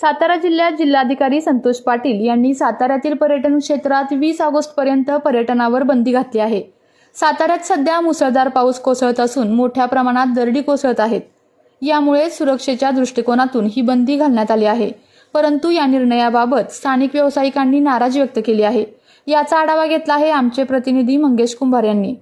सातारा जिल्ह्यात जिल्हाधिकारी संतोष पाटील यांनी साताऱ्यातील पर्यटन क्षेत्रात वीस ऑगस्टपर्यंत पर्यटनावर बंदी घातली आहे. साताऱ्यात सध्या मुसळधार पाऊस कोसळत असून मोठ्या प्रमाणात दरडी कोसळत आहेत. यामुळे सुरक्षेच्या दृष्टिकोनातून ही बंदी घालण्यात आली आहे. परंतु या निर्णयाबाबत स्थानिक व्यावसायिकांनी नाराजी व्यक्त केली आहे. याचा आढावा घेतला आहे आमचे प्रतिनिधी मंगेश कुंभार यांनी.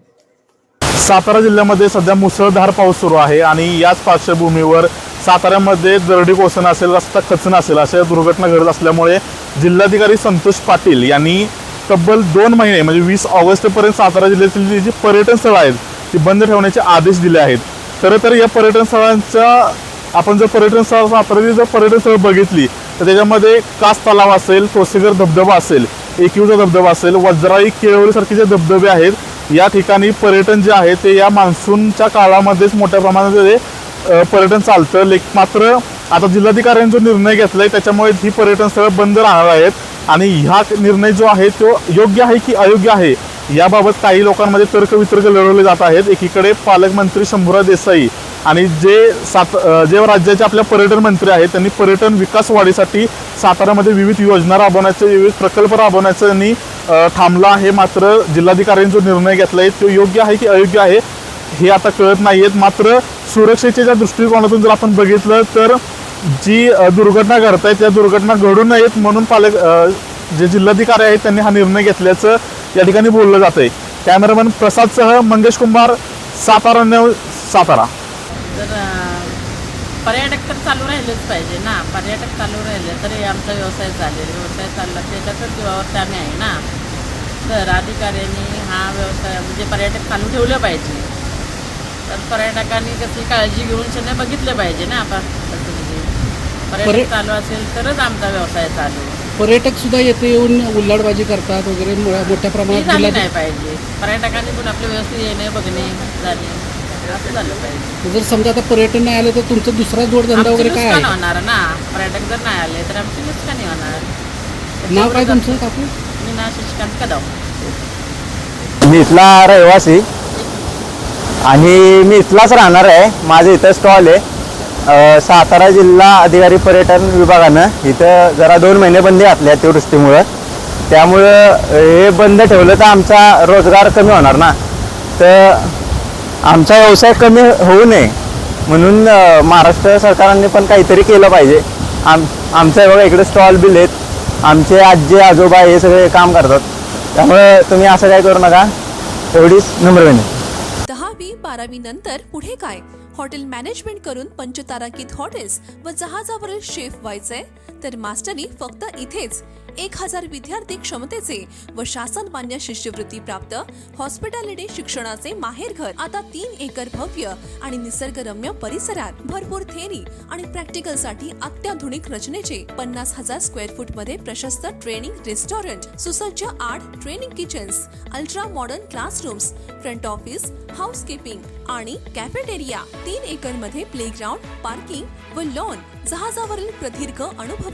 सातारा जिल्ह्यामध्ये सध्या मुसळधार पाऊस सुरू आहे आणि याच पार्श्वभूमीवर साताऱ्यामध्ये दरडी कोसळणं असेल रस्ता खचणं असेल अशा दुर्घटना घडत असल्यामुळे जिल्हाधिकारी संतोष पाटील यांनी तब्बल दोन महिने म्हणजे वीस ऑगस्टपर्यंत सातारा जिल्ह्यातील जी जी पर्यटन स्थळं आहेत ती बंद ठेवण्याचे आदेश दिले आहेत. खरं तर या पर्यटन स्थळांच्या आपण जर पर्यटन स्थळ साताऱ्याची जर पर्यटन स्थळ बघितली तर त्याच्यामध्ये कास तलाव असेल तोसेगर धबधबा असेल एकविचा धबधबा असेल वज्राई केळवळीसारखे जे धबधबे आहेत या ठिकाणी पर्यटन जे आहे ते या मान्सूनच्या काळामध्येच मोठ्या प्रमाणात पर्यटन चालतं. लेक मात्र आता जिल्हाधिकाऱ्यांनी जो निर्णय घेतलाय त्याच्यामुळे ही पर्यटन स्थळं बंद राहणार आहेत. आणि हा निर्णय जो आहे तो योग्य आहे की अयोग्य आहे? याबाबत काही लोकांमध्ये तर्कवितर्क लढवले जात आहेत. एकीकडे पालकमंत्री शंभूराज देसाई आणि जे सात जे राज्याचे आपल्या पर्यटन मंत्री आहेत त्यांनी पर्यटन विकास वाढीसाठी साताऱ्यामध्ये विविध योजना राबवण्याचे विविध प्रकल्प राबवण्याचं त्यांनी थांबला आहे मात्र जिल्हाधिकाऱ्यांनी जो निर्णय घेतला आहे तो योग्य आहे की अयोग्य आहे हे आता कळत नाही आहेत मात्र सुरक्षेच्या ज्या दृष्टिकोनातून जर आपण बघितलं तर जी दुर्घटना घडत आहेत त्या दुर्घटना घडू नयेत म्हणून पालक जे जिल्हाधिकारी आहेत त्यांनी हा निर्णय घेतल्याचं या ठिकाणी बोललं जात आहे कॅमेरामॅन प्रसादसह मंगेश कुंभार सातारा न्यूज सातारा. तर पर्यटक तर चालू राहिलेच पाहिजे ना. पर्यटक चालू राहिले तरी आमचा व्यवसाय चालेल. व्यवसाय चालला त्याच्यातच जीवावरती आम्ही आहे ना. तर अधिकाऱ्यांनी हा व्यवसाय म्हणजे पर्यटक चालू ठेवलं पाहिजे. तर पर्यटकांनी कशी काळजी घेऊन त्यांना बघितलं पाहिजे ना आपण. म्हणजे पर्य- पर्यटक चालू असेल तरच आमचा व्यवसाय चालू. पर्यटक सुद्धा येथे येऊन उल्हाडबाजी करतात वगैरे मोठ्या प्रमाणात नाही पाहिजे. पर्यटकांनी पण आपले व्यवस्थित येणे बघणे जाणे. असं झालं पाहिजे जर समजा आता पर्यटन नाही आलं तर तुमचा दुसरा जोडधंदा आमची वगैरे काय नुकसान आहे? होणार ना. पर्यटक जर नाही आले तर आमची नुकसानी होणार. नाव काय तुमचं काकू? मी ना शशिकांत कदम. मी इथला रहिवासी. आणि मी इथलाच राहणार आहे. माझं इथं स्टॉल आहे. अ, सातारा जिल्हा अधिकारी पर्यटन विभागानं इथं जरा दोन महिने बंदी घातली अतिवृष्टीमुळं त्यामुळं हे बंद ठेवलं तर आमचा रोजगार कमी होणार ना. तर आमचा व्यवसाय कमी होऊ नये. म्हणून महाराष्ट्र सरकारने पण काहीतरी केलं पाहिजे. आम आमचं बघा इकडे स्टॉल बिल आहेत. आमचे आजी आजोबा हे सगळे काम करतात. त्यामुळे तुम्ही असं काय करू नका. एवढीच नम्र विनंती. दहावी बारावी नंतर पुढे काय? हॉटेल मॅनेजमेंट करून पंचतारांकित हॉटेल्स व जहाजावरील शेफ व्हायचंय? तर मास्टरी फक्त इथेच. एक हजार विद्यार्थी क्षमतेचे व शासन मान्य शिष्यवृत्ती प्राप्त हॉस्पिटॅलिटी शिक्षणाचे माहेरघर आता तीन एकर भव्य आणि निसर्गरम्य परिसरात भरपूर थेरी आणि प्रॅक्टिकलसाठी अत्याधुनिक रचनेचे पन्नास हजार स्क्वेअर फूटमध्ये प्रशस्त ट्रेनिंग रेस्टॉरंट सुसज्ज आठ training kitchens ultra modern classrooms front office housekeeping आणि कॅफेटेरिया तीन एकरमध्ये प्लेग्राऊंड पार्किंग व लॉन जहाजावरील प्रदीर्घ अनुभव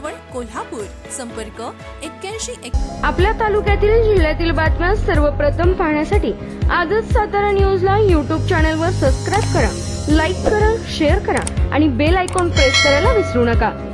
जवळ कोल्हापूर. संपर्क एक्क्याऐंशी एक. आपल्या तालुक्यातील जिल्ह्यातील बातम्या सर्वप्रथम पाहण्यासाठी आजच सातारा न्यूजला यूट्यूब चॅनलवर सबस्क्राईब करा लाईक करा शेअर करा आणि बेल आयकॉन प्रेस करायला विसरू नका.